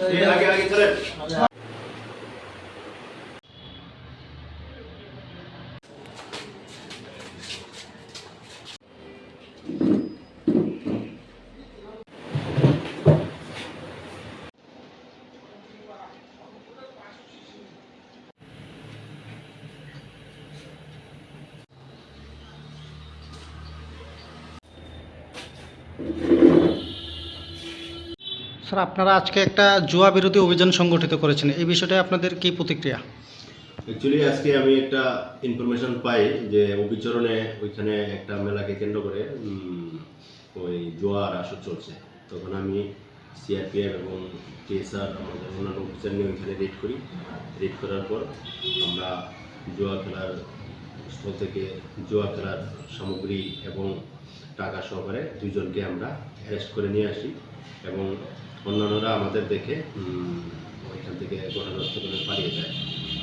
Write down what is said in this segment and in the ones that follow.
आगे आगे चले Thank you. স্যার, আপনারা আজকে একটা জুয়া বিরোধী অভিযান সংগঠিত করেছেন। এই বিষয়টা আপনাদের কি প্রতিক্রিয়া? অ্যাকচুয়ালি আজকে আমি একটা ইনফরমেশন পাই যে অবিচরণে ওইখানে একটা মেলাকে কেন্দ্র করে ওই জোয়ার আসর চলছে। তখন আমি সিআরপিএফ এবং টিএসআর আমাদের অন্যান্য অফিসার নিয়ে ওইখানে রেড করি। রেড করার পর আমরা জোয়া খেলার স্থল থেকে জোয়া খেলার সামগ্রী এবং টাকা সহকারে দুইজনকে আমরা অ্যারেস্ট করে নিয়ে আসি এবং অন্যান্যরা আমাদের দেখে ওইখান থেকে ঘটনাস্থলে পালিয়ে যায়।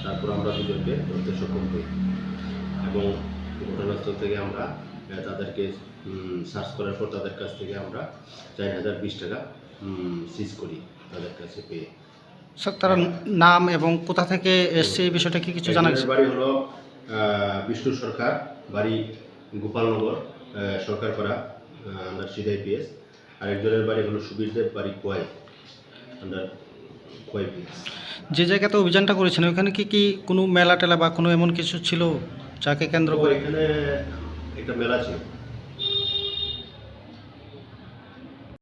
তারপর আমরা দুজনকে ধরতে সক্ষম হই। এবং ঘটনাস্থল থেকে আমরা তাদেরকে সার্চ করার পর তাদের কাছ থেকে আমরা চার হাজার বিশ টাকা সিজ করি তাদের কাছে পেয়ে। স্যার তার নাম এবং কোথা থেকে এসছে এই বিষয়টা কি কিছু জানা গেছে বাড়ি হলো বিষ্ণু সরকার বাড়ি গোপালনগর সরকার করা আন্ডার পিএস আর একজনের বাড়ি হলো সুবীর দেব বাড়ি কোয়াই আন্ডার কোয়াই পিএস যে জায়গাতে অভিযানটা করেছেন ওখানে কি কি কোনো মেলা টেলা বা কোনো এমন কিছু ছিল যাকে কেন্দ্র করে? এখানে একটা মেলা ছিল।